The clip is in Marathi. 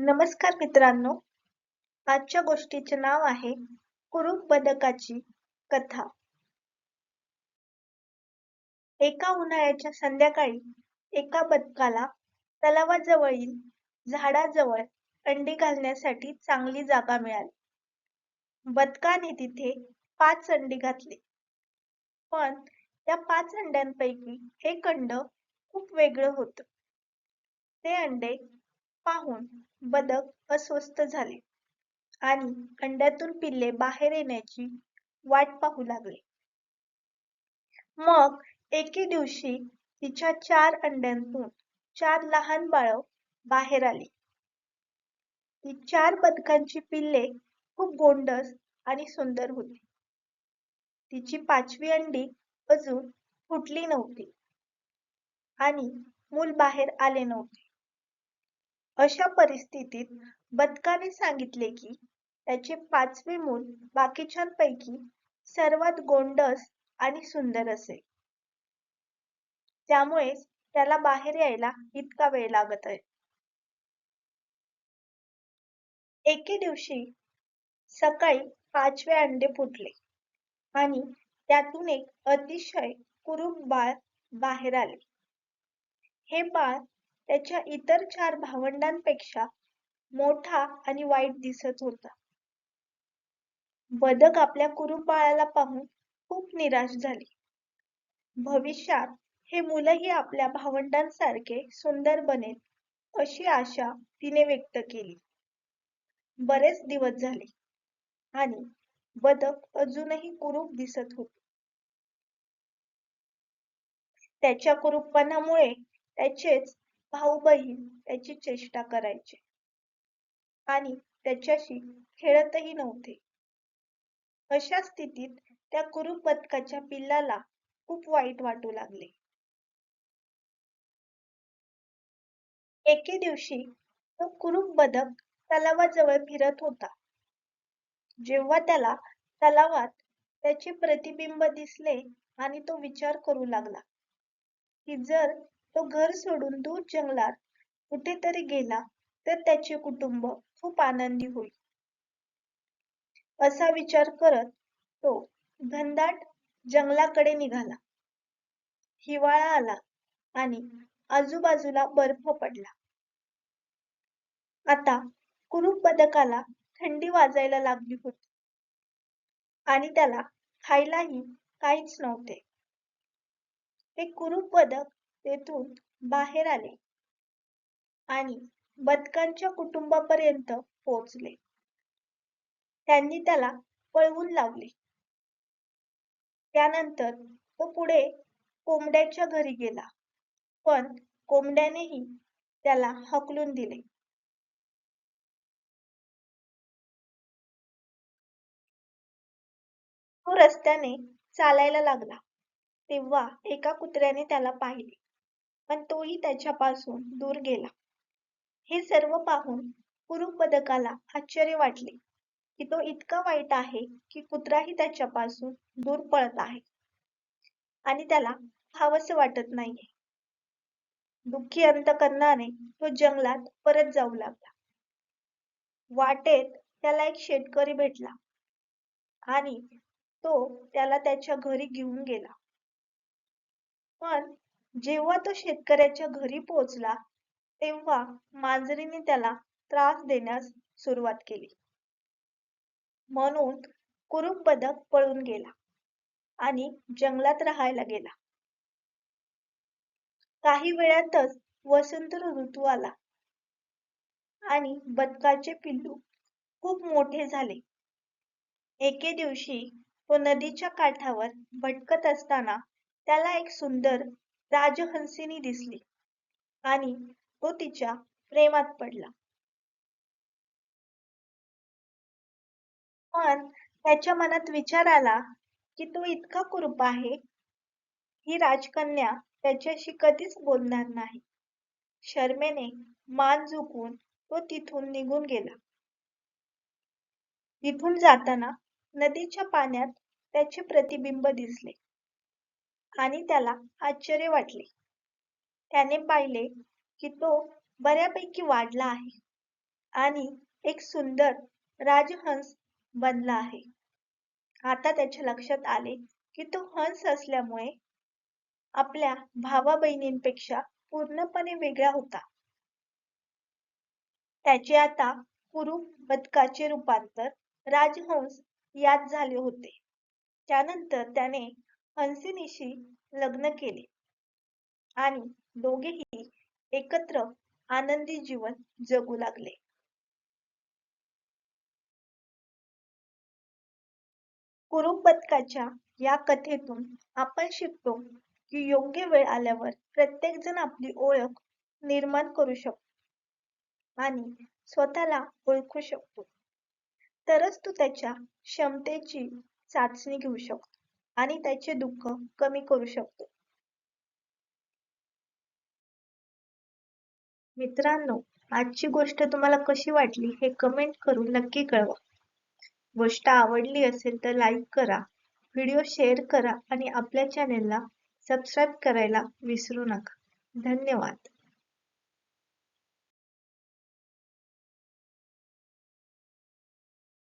नमस्कार मित्रांनो. आजच्या गोष्टीचे नाव आहे कुरूप बदकाची कथा. एका उन्हाळ्याच्या संध्याकाळी एका बदकाला तलावाजवळील झाडाजवळ अंडी घालण्यासाठी चांगली जागा मिळाली. बदकाने तिथे पाच अंडी घातली. पण त्या पाच अंड्यांपैकी एक अंड खूप वेगळं होतं. ते अंडे पाहून बदक अस्वस्थ झाले आणि अंड्यातून पिल्ले बाहेर येण्याची वाट पाहू लागले. मग एके दिवशी तिच्या चार अंड्यांतून चार लहान बाळ बाहेर आली. ती चार बदकांची पिल्ले खूप गोंडस आणि सुंदर होती. तिची पाचवी अंडी अजून फुटली नव्हती आणि मूल बाहेर आले नव्हते. अशा परिस्थितीत बदकाने सांगितले की त्याचे पाचवे मूल बाकीच्यांपैकी सर्वात गोंडस आणि सुंदर असे. त्यामुळे त्याला बाहेर यायला इतका वेळ लागत आहे. एके दिवशी सकाळी पाचवे अंडे फुटले आणि त्यातून एक अतिशय कुरूप बाळ बाहेर आले. हे बाळ त्याच्या इतर चार भावंडांपेक्षा मोठा आणि वाईट दिसत होता. बदक आपल्या कुरूप बाळाला पाहून खूप निराश झाली. भविष्यात हे मुलंही आपल्या भावंडांसारखे सुंदर बनेल अशी आशा तिने व्यक्त केली. बरेच दिवस झाले आणि बदक अजूनही कुरूप दिसत होते. त्याच्या कुरूपपणामुळे त्याचेच भाऊ बहीण त्याची चेष्टा करायचे. आणि त्याच्याशी खेळतही नव्हते. अशा स्थितीत त्या कुरूप बदकाच्या पिल्लाला खूप वाईट वाटू लागले. एके दिवशी तो कुरूप बदक तलावाजवळ फिरत होता. जेव्हा त्याला तलावात त्याचे प्रतिबिंब दिसले आणि तो विचार करू लागला की जर तो घर सोडून दूर जंगलात कुठेतरी गेला तर त्याचे कुटुंब खूप आनंदी होईल. असा विचार करत तो घनदाट जंगलाकडे निघाला. हिवाळा आला आणि आजूबाजूला बर्फ पडला. आता कुरूप बदकाला थंडी वाजायला लागली होती. आणि त्याला खायलाही काहीच नव्हते. हे कुरूप बदक तेथून बाहेर आले आणि बदकांच्या कुटुंबापर्यंत पोहोचले. त्यांनी त्याला पळवून लावले. त्यानंतर तो पुढे कोंबड्याच्या घरी गेला पण कोंबड्यानेही त्याला हकलून दिले. तो रस्त्याने चालायला लागला तेव्हा एका कुत्र्याने त्याला पाहिले. पण तोही त्याच्यापासून दूर गेला. हे सर्व पाहून कुरूप पदकाला आश्चर्य वाटले की तो इतका वाईट आहे की कुत्राही त्याच्यापासून दूर पळत आहे. आणि त्याला खावंसं वाटत नाहीये. दुःखी अंतकरणाने तो जंगलात परत जाऊ लागला. वाटेत त्याला एक शेतकरी भेटला आणि तो त्याला त्याच्या घरी घेऊन गेला. पण जेव्हा तो शेतकऱ्याच्या घरी पोहोचला तेव्हा मांजरीने त्याला त्रास देण्यास सुरुवात केली. म्हणून कुरुप बदक पळून गेला आणि जंगलात राहायला गेला. काही वेळातच वसंत ऋतू आला आणि बदकाचे पिल्लू खूप मोठे झाले. एके दिवशी तो नदीच्या काठावर भटकत असताना त्याला एक सुंदर राजहंसिनी दिसली आणि तो तिच्या प्रेमात पडला. पण त्याच्या मनात विचार आला की तो इतका कुरूप आहे ही राजकन्या त्याच्याशी कधीच बोलणार नाही. शर्मेने मान झुकवून तो तिथून निघून गेला. तिथून जाताना नदीच्या पाण्यात त्याचे प्रतिबिंब दिसले. आणि त्याला आश्चर्य वाटले. त्याने पाहिले की तो बऱ्यापैकी वाढला आहे आणि एक सुंदर राजहंस बनला आहे. आता त्याच्या लक्षात आले की तो हंस असल्यामुळे आपल्या भावा बहिणींपेक्षा पूर्णपणे वेगळा होता. त्याचे आता कुरूप बदकाचे रूपांतर राजहंस यात झाले होते. त्यानंतर त्याने हंसिनीशी लग्न केले. आणि दोघेही एकत्र आनंदी जीवन जगू लागले. कुरुपदकाच्या या कथेतून आपण शिकतो की योग्य वेळ आल्यावर प्रत्येक जण आपली ओळख निर्माण करू शकतो आणि स्वतःला ओळखू शकतो. तरच तू त्याच्या क्षमतेची चाचणी घेऊ शकतो. आणि त्याचे दुःख कमी करू शकतो. मित्रांनो आजची गोष्ट तुम्हाला कशी वाटली हे कमेंट करून नक्की कळवा. गोष्ट आवडली असेल तर लाईक करा व्हिडिओ शेअर करा आणि आपल्या चॅनेलला सबस्क्राईब करायला विसरू नका. धन्यवाद.